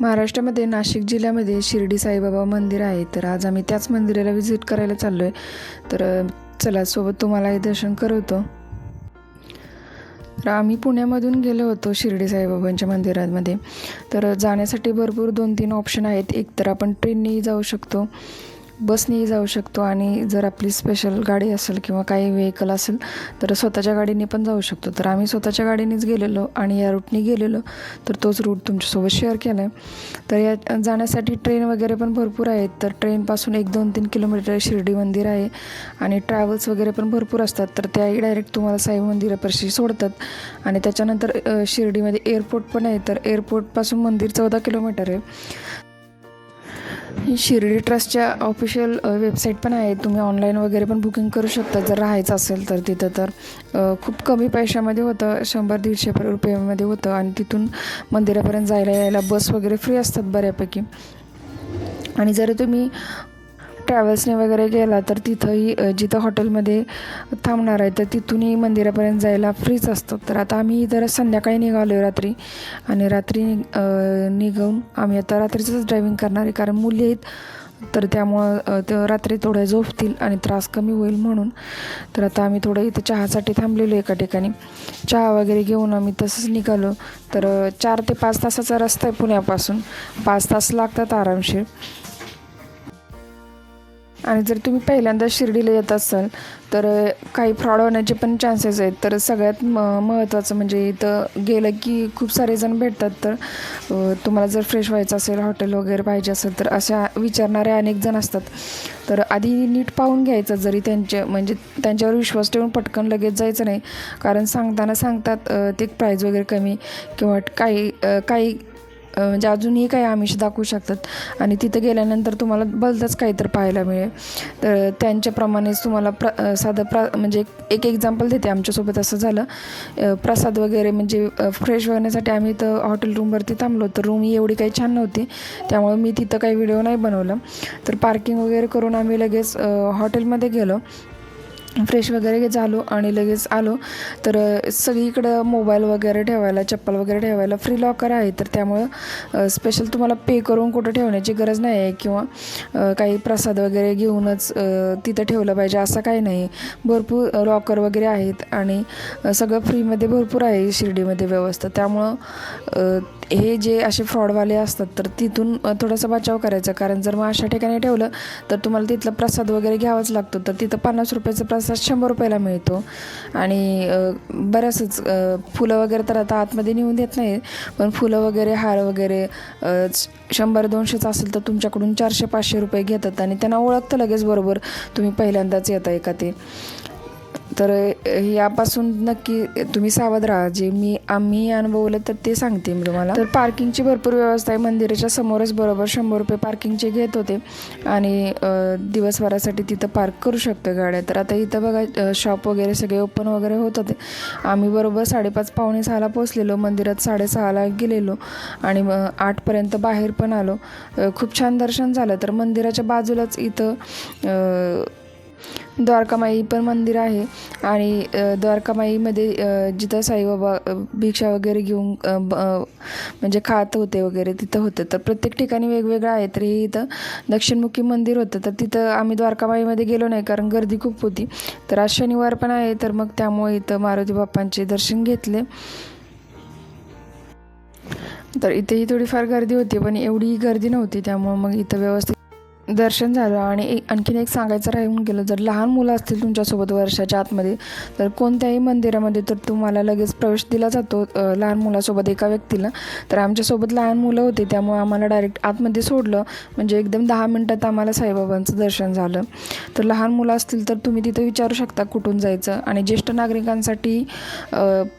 महाराष्ट्रामध्ये नाशिक जिल्ह्यामध्ये शिर्डी साईबाबा मंदिर आहे. तर आज आम्ही त्याच मंदिराला व्हिजिट करायला चाललो आहे तर चला सोबत तुम्हालाही दर्शन करवतो. तर आम्ही पुण्यामधून गेलो होतो शिर्डी साईबाबांच्या मंदिरामध्ये. तर जाण्यासाठी भरपूर दोन तीन ऑप्शन आहेत. एक तर आपण ट्रेननेही जाऊ शकतो. बसनेही जाऊ शकतो आणि जर आपली स्पेशल गाडी असेल किंवा काही व्हेकल असेल तर स्वतःच्या गाडीने पण जाऊ शकतो. तर आम्ही स्वतःच्या गाडीनेच गेलेलो आणि या रूटने गेलेलो तर तोच रूट तुमच्यासोबत शेअर केला आहे तर या जाण्यासाठी ट्रेन वगैरे पण भरपूर आहेत. तर ट्रेनपासून एक दोन तीन किलोमीटर शिर्डी मंदिर आहे आणि ट्रॅव्हल्स वगैरे पण भरपूर असतात. तर त्याही डायरेक्ट तुम्हाला साई मंदिरापाशी सोडतात आणि त्याच्यानंतर शिर्डीमध्ये एअरपोर्ट पण आहे. तर एअरपोर्टपासून मंदिर चौदा किलोमीटर आहे. शिर्डी ट्रस्टच्या ऑफिशियल वेबसाईट पण आहे. तुम्ही ऑनलाईन वगैरे पण बुकिंग करू शकता. जर राहायचं असेल तर तिथं तर खूप कमी पैशामध्ये होतं. शंभर दीडशे रुपयामध्ये होतं. आणि तिथून मंदिरापर्यंत जायला यायला बस वगैरे फ्री असतात बऱ्यापैकी. आणि जर तुम्ही ट्रॅव्हल्सने वगैरे गेला तर तिथंही जिथं हॉटेलमध्ये थांबणार आहे तर तिथूनही मंदिरापर्यंत जायला फ्रीच असतं. तर आता आम्ही इतर संध्याकाळी निघालो आहे रात्री आणि रात्री निघून आम्ही आता रात्रीचंच ड्रायव्हिंग करणार आहे कारण मुली आहेत. तर त्यामुळं ते रात्री थोड्या झोपतील आणि त्रास कमी होईल म्हणून. तर आता आम्ही थोडं इथं चहासाठी थांबलेलो एका ठिकाणी. चहा वगैरे घेऊन आम्ही तसंच निघालो. तर चार ते पाच तासाचा रस्ता आहे पुण्यापासून. पाच तास लागतात आरामशीर. आणि जर तुम्ही पहिल्यांदा शिर्डीला येत असाल तर काही फ्रॉड होण्याचे पण चान्सेस आहेत. तर सगळ्यात म महत्त्वाचं म्हणजे इथं गेलं की खूप सारे जण भेटतात तर तुम्हाला जर फ्रेश व्हायचं असेल हॉटेल वगैरे पाहिजे असेल तर अशा विचारणारे अनेक जण असतात. तर आधी नीट पाहून घ्यायचं जरी त्यांचे म्हणजे त्यांच्यावर विश्वास ठेवून पटकन लगेच जायचं नाही. कारण सांगताना सांगतात ते प्राईज वगैरे कमी किंवा काही काही म्हणजे अजूनही काही आमिष दाखवू शकतात. आणि तिथं गेल्यानंतर तुम्हाला भलतंच काहीतरी पाहायला मिळेल. तर त्यांच्याप्रमाणेच तुम्हाला प्र साधं प्र म्हणजे एक- एक्झाम्पल देते आमच्यासोबत असं झालं. प्रसाद वगैरे म्हणजे फ्रेश होण्यासाठी आम्ही इथं हॉटेल रूमवरती थांबलो तर रूम ही एवढी काही छान नव्हती. त्यामुळे मी तिथं काही व्हिडिओ नाही बनवला. तर पार्किंग वगैरे करून आम्ही लगेच हॉटेलमध्ये गेलो. फ्रेश वगैरे झालो आणि लगेच आलो. तर सगळीकडं मोबाईल वगैरे ठेवायला चप्पल वगैरे ठेवायला फ्री लॉकर आहे. तर त्यामुळं स्पेशल तुम्हाला पे करून कुठं ठेवण्याची गरज नाही आहे किंवा काही प्रसाद वगैरे घेऊनच तिथं ठेवलं पाहिजे असं काही नाही. भरपूर लॉकर वगैरे आहेत आणि सगळं फ्रीमध्ये भरपूर आहे शिर्डीमध्ये व्यवस्था त्यामुळं हे जे असे फ्रॉडवाले असतात तर तिथून थोडासा बचाव करायचा. कारण जर मग अशा ठिकाणी ठेवलं तर तुम्हाला तिथला प्रसाद वगैरे घ्यावाच लागतो. तर तिथं पन्नास रुपयाचा प्रसाद शंभर रुपयाला मिळतो. आणि बऱ्याचच फुलं वगैरे तर आता आतमध्ये नेऊन देत नाही पण फुलं वगैरे हार वगैरे शंभर दोनशेचं असेल तर तुमच्याकडून चारशे पाचशे रुपये घेतात. आणि त्यांना ओळखतं लगेच बरोबर तुम्ही पहिल्यांदाच येता का ते. तर यापासून नक्की तुम्ही सावध राहा. जे मी आम्ही अनुभवलं तर ते सांगते मी तुम्हाला. तर पार्किंगची भरपूर व्यवस्था आहे. मंदिराच्या समोरच बरोबर शंभर रुपये पार्किंगचे घेत होते. आणि दिवसभरासाठी तिथं पार्क करू शकतो गाड्या. तर आता इथं बघा शॉप वगैरे सगळे ओपन वगैरे होत होते. आम्ही बरोबर साडेपाच पावणे सहाला पोचलेलो मंदिरात साडेसहाला गेलेलो. आणि मग आठपर्यंत बाहेर पण आलो. खूप छान दर्शन झालं. तर मंदिराच्या बाजूलाच इथं द्वारकामाई पण मंदिर आहे. आणि द्वारकामाईमध्ये जिथं साईबाबा भिक्षा वगैरे घेऊन म्हणजे खात होते वगैरे तिथं होतं. तर प्रत्येक ठिकाणी वेगवेगळं आहे. तर हे इथं दक्षिणमुखी मंदिर होतं. तर तिथं आम्ही द्वारकामाईमध्ये गेलो नाही कारण गर्दी खूप होती. तर आज शनिवार पण आहे. तर मग त्यामुळे इथं मारुती बाप्पांचे दर्शन घेतले. तर इथेही थोडीफार गर्दी होती पण एवढी गर्दी नव्हती. त्यामुळे मग इथं व्यवस्थित दर्शन झालं आणि एक आणखीन एक सांगायचं राहून गेलं जर लहान मुलं असतील तुमच्यासोबत वर्षाच्या आतमध्ये तर कोणत्याही मंदिरामध्ये तर तुम्हाला लगेच प्रवेश दिला जातो लहान मुलासोबत एका व्यक्तीला. तर आमच्यासोबत लहान मुलं होती त्यामुळे आम्हाला डायरेक्ट आतमध्ये सोडलं. म्हणजे एकदम दहा मिनटात आम्हाला साईबाबांचं दर्शन झालं. तर लहान मुलं असतील तर तुम्ही तिथं विचारू शकता कुठून जायचं. आणि ज्येष्ठ नागरिकांसाठी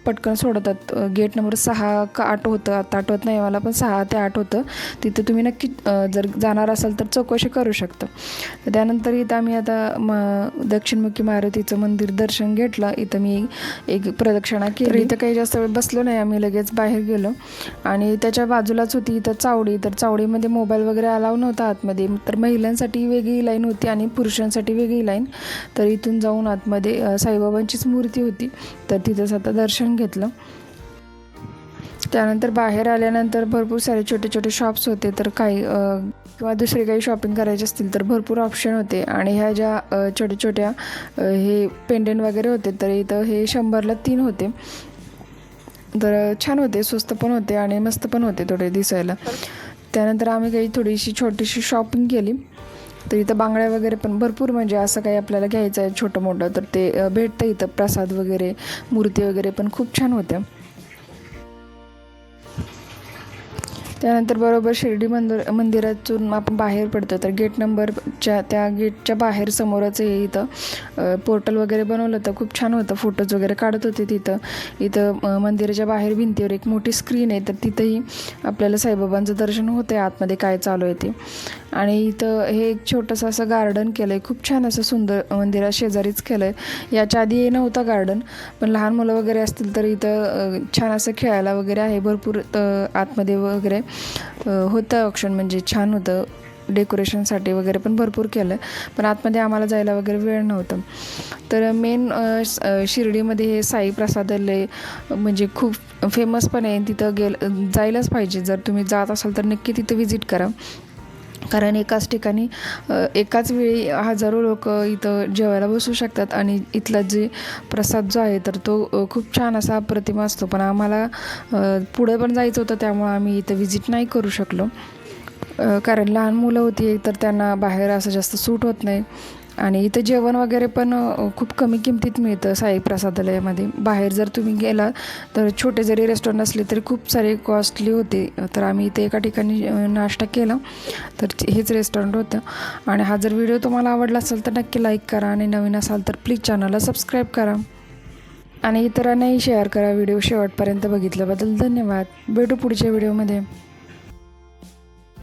पटकन सोडतात. गेट नंबर सहा का आठ होतं आता आठवत नाही मला पण सहा ते आठ होतं. तिथं तुम्ही नक्की जर जाणार असाल तर चौकशी कर करू तर त्यानंतर इथं आम्ही आता म दक्षिणमुखी मारुतीचं मंदिर दर्शन घेतलं. इथं मी एक प्रदक्षिणा केली. इथं काही जास्त वेळ बसलो नाही. आम्ही लगेच बाहेर गेलो. आणि त्याच्या बाजूलाच होती इथं चावडी. तर चावडीमध्ये मोबाईल वगैरे अलाव नव्हता आतमध्ये. तर महिलांसाठी वेगळी लाईन होती आणि पुरुषांसाठी वेगळी लाईन. तर इथून जाऊन आतमध्ये साईबाबांचीच मूर्ती होती. तर तिथंच आता दर्शन घेतलं. त्यानंतर बाहेर आल्यानंतर भरपूर सारे छोटे छोटे शॉप्स होते. तर काही किंवा दुसरे काही शॉपिंग करायचे असतील तर भरपूर ऑप्शन होते. आणि ह्या ज्या छोट्या छोट्या हे पेंडंट वगैरे होते तर इथं हे शंभरला तीन होते. तर छान होते स्वस्त पण होते आणि मस्त पण होते थोडे दिसायला. त्यानंतर आम्ही काही थोडीशी छोटीशी शॉपिंग केली. तर इथं बांगड्या वगैरे पण भरपूर म्हणजे असं काही आपल्याला घ्यायचं आहे छोटं मोठं तर ते भेटतं इथं. प्रसाद वगैरे मूर्ती वगैरे पण खूप छान होत्या. त्यानंतर बरोबर शिर्डी मंदिर मंदिरातून आपण बाहेर पडतो. तर गेट नंबरच्या त्या गेटच्या बाहेर समोरच हे इथं. पोर्टल वगैरे बनवलं होतं. खूप छान होतं. फोटोज वगैरे काढत होते तिथं. इथं मंदिराच्या बाहेर भिंतीवर एक मोठी स्क्रीन आहे. तर तिथंही आपल्याला साईबाबांचं दर्शन होतं आहे आतमध्ये काय चालू आहे ते. आणि इथं हे एक छोटंसं असं गार्डन केलं आहे खूप छान असं सुंदर मंदिरा शेजारीच केलं आहे याच्या आधी हे नव्हतं गार्डन पण लहान मुलं वगैरे असतील तर इथं छान असं खेळायला वगैरे आहे. भरपूर आतमध्ये वगैरे. होतं ऑप्शन म्हणजे छान होतं. डेकोरेशनसाठी वगैरे पण भरपूर केलं. पण आतमध्ये आम्हाला जायला वगैरे वेळ नव्हतं. तर मेन शिर्डीमध्ये हे साई प्रसादालय म्हणजे खूप फेमस पण आहे. तिथं गेल जायलाच पाहिजे. जर तुम्ही जात असाल तर नक्की तिथं व्हिजिट करा. कारण एकाच ठिकाणी एकाच वेळी हजारो लोक इथं जेवायला बसू शकतात आणि इथला जे प्रसाद जो आहे तर तो खूप छान असा प्रतिमा असतो. पण आम्हाला पुढं पुढे पण जायचं होतं त्यामुळं आम्ही इथं व्हिजिट नाही करू शकलो. कारण लहान मुलं होती तर त्यांना बाहेर असं जास्त सूट होत नाही. आणि इथं जेवण वगैरे पण खूप कमी किमतीत मिळतं साई प्रसादालयामध्ये बाहेर जर तुम्ही गेला तर छोटे जरी रेस्टॉरंट असले तरी खूप सारे कॉस्टली होते. तर आम्ही इथे एका ठिकाणी नाश्ता केला. तर हेच रेस्टॉरंट होतं. आणि हा जर व्हिडिओ तुम्हाला आवडला असेल तर नक्की लाईक करा. आणि नवीन असाल तर प्लीज चॅनलला सबस्क्राईब करा. आणि इतरांनाही शेअर करा. व्हिडिओ शेवटपर्यंत बघितल्याबद्दल धन्यवाद. भेटू पुढच्या व्हिडिओमध्ये